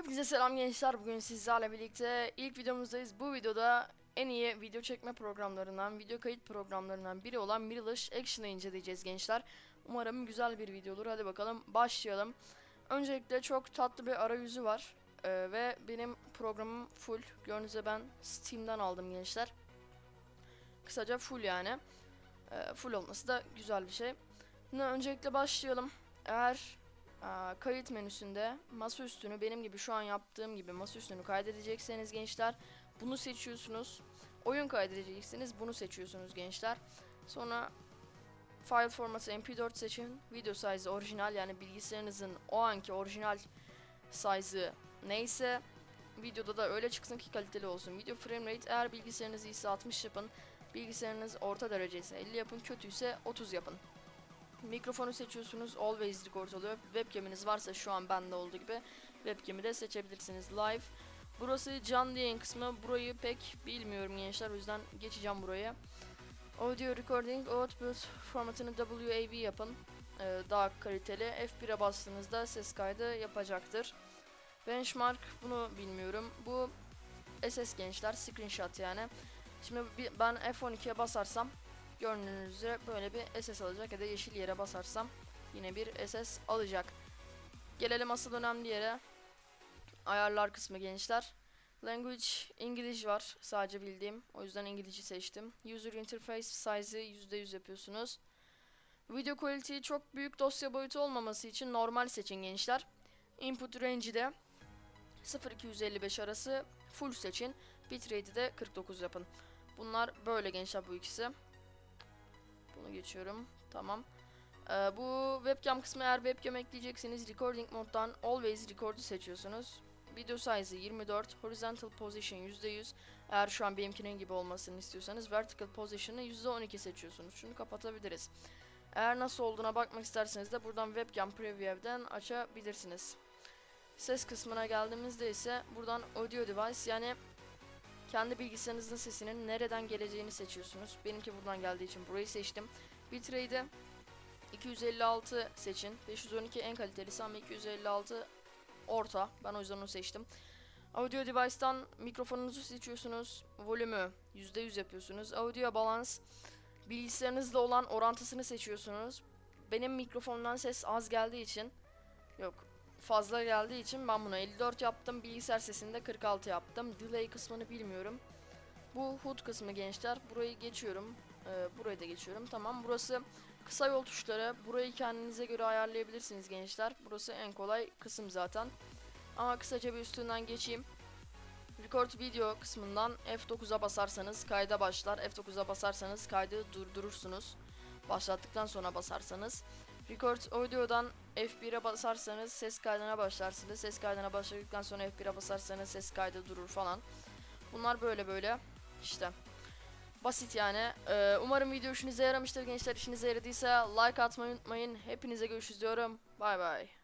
Hepinize selam gençler. Bugün sizlerle birlikte ilk videomuzdayız. Bu videoda en iyi video çekme programlarından, video kayıt programlarından biri olan Mirrorless Action'ı inceleyeceğiz gençler. Umarım güzel bir video olur. Hadi bakalım başlayalım. Öncelikle çok tatlı bir arayüzü var. Ee, ve benim programım full. Gördüğünüz gibi ben Steam'den aldım gençler. Kısaca full yani. Ee, full olması da güzel bir şey. Şimdi öncelikle başlayalım. Eğer kayıt menüsünde masaüstünü benim gibi şu an yaptığım gibi masaüstünü kaydedecekseniz gençler bunu seçiyorsunuz. Oyun kaydedeceksiniz bunu seçiyorsunuz gençler. Sonra file formatı mp4 seçin. Video size orijinal yani bilgisayarınızın o anki orijinal size'ı neyse videoda da öyle çıksın ki kaliteli olsun. Video frame rate eğer bilgisayarınız iyiyse 60 yapın. Bilgisayarınız orta derece ise 50 yapın. Kötüyse 30 yapın. Mikrofonu seçiyorsunuz. Always record oluyor. Webcam'iniz varsa şu an bende olduğu gibi webcam'i de seçebilirsiniz. Live. Burası canlı yayın kısmı. Burayı pek bilmiyorum gençler. O yüzden geçeceğim buraya. Audio recording output formatını WAV yapın. Ee, daha kaliteli. F1'e bastığınızda ses kaydı yapacaktır. Benchmark bunu bilmiyorum. Bu SS gençler screenshot yani. Şimdi ben F12'ye basarsam Gördüğünüz üzere böyle bir SS alacak ya da yeşil yere basarsam yine bir SS alacak. Gelelim asıl önemli yere. Ayarlar kısmı gençler. Language İngiliz var sadece bildiğim. O yüzden İngilizce seçtim. User Interface size'ı %100 yapıyorsunuz. Video quality çok büyük dosya boyutu olmaması için normal seçin gençler. Input range'i de 0-255 arası full seçin. Bitrate'i de 49 yapın. Bunlar böyle gençler bu ikisi. Bunu geçiyorum. Tamam. Ee, bu webcam kısmı eğer webcam ekleyecekseniz recording moddan always record'u seçiyorsunuz. Video size'ı 24, horizontal position %100. Eğer şu an benimkinin gibi olmasını istiyorsanız vertical position'ı %12 seçiyorsunuz. Şunu kapatabiliriz. Eğer nasıl olduğuna bakmak isterseniz de buradan webcam preview'den açabilirsiniz. Ses kısmına geldiğimizde ise buradan audio device yani kendi bilgisayarınızın sesinin nereden geleceğini seçiyorsunuz. Benimki buradan geldiği için burayı seçtim. Bitrate'i 256 seçin. 512 en kalitelisi ama 256 orta. Ben o yüzden onu seçtim. Audio device'tan mikrofonunuzu seçiyorsunuz. Volümü %100 yapıyorsunuz. Audio balance bilgisayarınızla olan orantısını seçiyorsunuz. Benim mikrofondan ses az geldiği için yok fazla geldiği için ben bunu 54 yaptım. Bilgisayar sesini de 46 yaptım. Delay kısmını bilmiyorum. Bu HUD kısmı gençler. Burayı geçiyorum. Ee, burayı da geçiyorum. Tamam burası kısa yol tuşları. Burayı kendinize göre ayarlayabilirsiniz gençler. Burası en kolay kısım zaten. Ama kısaca bir üstünden geçeyim. Record video kısmından F9'a basarsanız kayda başlar. F9'a basarsanız kaydı durdurursunuz. Başlattıktan sonra basarsanız. Record audio'dan F1'e basarsanız ses kaydına başlarsınız. Ses kaydına başladıktan sonra F1'e basarsanız ses kaydı durur falan. Bunlar böyle böyle işte. Basit yani. Ee, umarım video işinize yaramıştır gençler. İşinize yaradıysa like atmayı unutmayın. Hepinize görüşürüz diyorum. Bay bay.